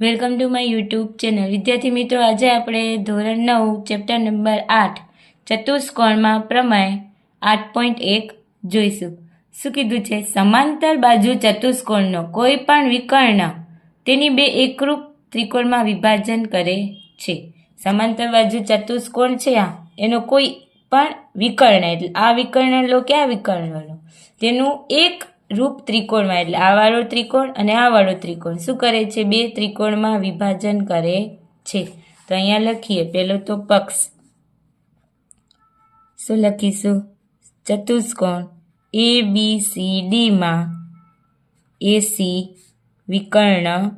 Welcome to my YouTube channel. વિદ્યાર્થી મિત્રો, આજે આપણે ધોરણ નવ, ચેપ્ટર નંબર આઠ, ચતુષ્કોણમાં પ્રમાણે આઠ પોઈન્ટ એક જોઈશું. શું કીધું છે? સમાંતર બાજુ ચતુષ્કોણનો કોઈ પણ વિકર્ણ તેની બે એકરૂપ ત્રિકોણમાં વિભાજન કરે છે. સમાંતર બાજુ ચતુષ્કોણ છે આ. એનો કોઈ પણ વિકર્ણ એટલે આ વિકર્ણ લો કે આ વિકર્ણ લો. તેનું એક રૂપ ત્રિકોણમાં, એટલે આ વાળો ત્રિકોણ અને આ વાળો ત્રિકોણ. શું કરે છે? બે ત્રિકોણમાં વિભાજન કરે છે. તો અહીંયા લખીએ, પેલો તો પક્ષ. શું લખીશું? ચતુષ્કોણ. એ બી સી ડીમાં એસી વિકર્ણ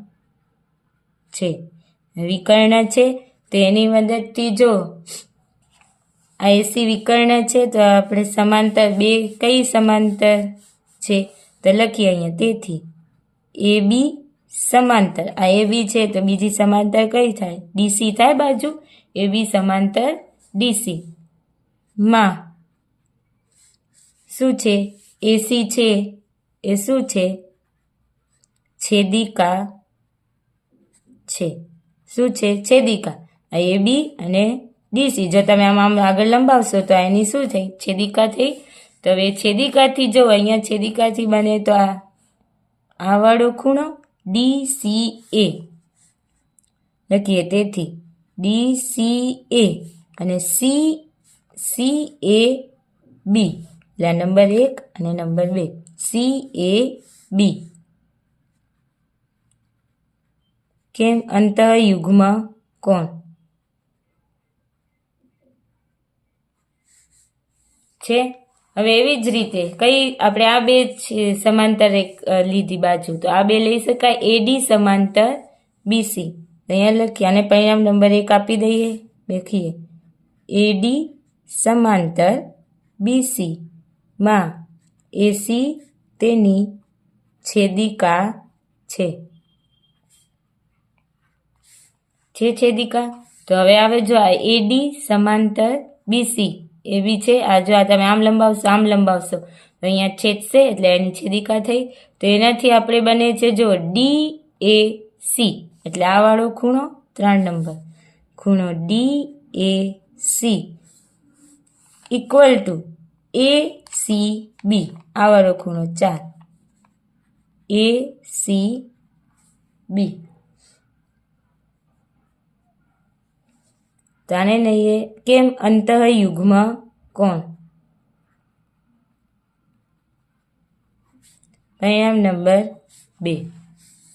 છે. વિકર્ણ છે તેની મદદથી જો આ એસી વિકર્ણ છે, તો આપણે સમાંતર, બે કઈ સમાંતર છે? તો લખીએ અહીંયા, તેથી. એ, બી, સમાંતર. આ એ, બી છે, તો બીજી સમાંતર કઈ થાય? ડીસી થાય બાજુ, એ, બી સમાંતર ડીસી. માં. શું છે? એસી છે, એ શું છે? છેદિકા છે. શું છે? છેદિકા. આ એ, બી અને ડીસી. જો તમે આમ આમ આગળ લંબાવશો તો એની શું થઈ? છેદિકા થઈ તો હવે છેદિકાથી જો અહીંયા છેદિકાથી બને તો આ આવાળો ખૂણો ડી સી એ લખીએ તેથી ડી સી એ અને સી સી એ બી એટલે નંબર એક અને નંબર બે. સી એ બી કેમ અંતઃયુગ્મ કોણ? છે? હવે એવી જ રીતે કઈ આપણે આ બે સમાંતર એક લીધી બાજુ. તો આ બે લઈ શકાય. એડી સમાંતર બીસી અહીંયા લખીએ. અને પરિણામ નંબર એક આપી દઈએ. લખીએ એડી સમાંતર બીસી માં એસી તેની છેદિકા છે. છે છેદિકા? તો હવે આવે જો આ એડી સમાંતર બીસી એ બી છે, આ જો આ તમે આમ લંબાવશો આમ લંબાવશો, તો અહીંયા છેદશે એટલે એની છેદિકા થઈ. તો એનાથી આપણે બને છે, જો ડી એ સી, એટલે આ વાળો ખૂણો ત્રણ નંબર. ખૂણો D A C equal to A C B આ વાળો ખૂણો ચાર. એ સી બી તો નહીએ કેમ કેમ યુગમાં કોણ પરિણામ નંબર બે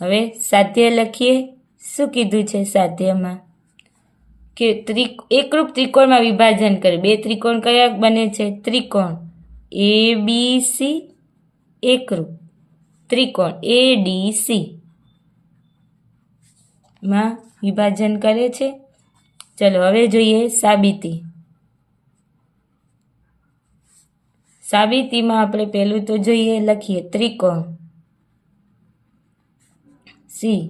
હવે સાધ્ય લખીએ શું કીધું છે સાધ્યમાં કે ત્રિ એકરૂપ ત્રિકોણમાં વિભાજન કરે બે ત્રિકોણ કયા બને છે ત્રિકોણ એ બી સી એકરૂપ ત્રિકોણ એ ડી સી માં વિભાજન કરે છે ચલો, હવે જોઈએ સાબિતી. સાબિતીમાં આપણે પહેલું તો જોઈએ, લખીએ ત્રિકોણ. સી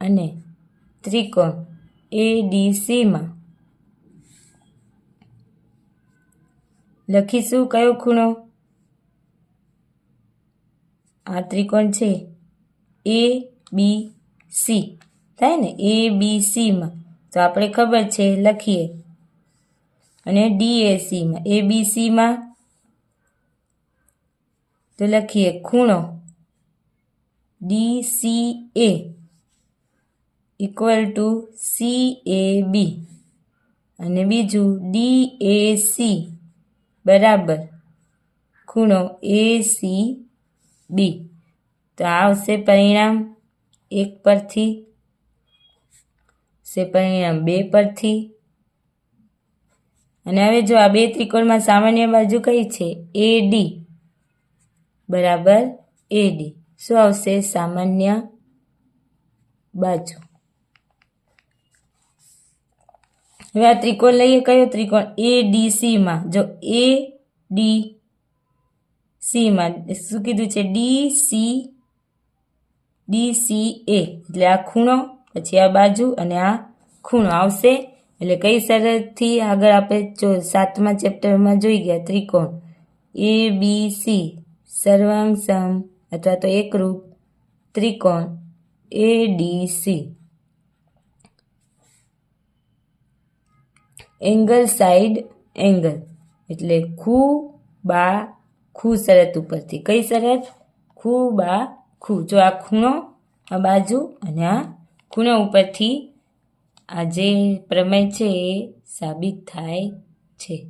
અને ત્રિકોણ એ, ડી, સીમાં. લખીશું કયો ખૂણો? આ ત્રિકોણ છે એ, બી, સી. થાય ને? એ, બી, સીમાં. તો આપણે ખબર છે, લખીએ. અને ડીએસીમાં એબીસીમાં તો લખીએ, ખૂણો D C A equal to C A B અને બીજું ડી એ બરાબર, ખૂણો એ સી બી તો આવશે પરિણામ, એક પરથી છે પરિણામ બે પરથી. અને હવે જો આ બે ત્રિકોણમાં સામાન્ય બાજુ કઈ છે? એ ડી બરાબર? એ ડી શું આવશે? સામાન્ય બાજુ. હવે આ ત્રિકોણ લઈએ, કયો ત્રિકોણ? એ ડી સીમાં જો એ ડી સીમાં શું કીધું છે? D C D C A એટલે આ ખૂણો પછી આ બાજુ અને આ ખૂણો આવશે. એટલે કઈ શરતથી આગળ આપણે જો સાતમા ચેપ્ટરમાં જોઈ ગયા, ત્રિકોણ. એ બી સી સર્વાંગસમ અથવા તો એકરૂપ ત્રિકોણ. A D C angle side angle. એટલે ખૂ બા ખૂ શરત ઉપરથી. કઈ શરત? ખૂ બા ખૂ. જો આ ખૂણો, આ બાજુ અને આ ખૂણો ઉપરથી આજે પ્રમેય છે એ સાબિત થાય છે.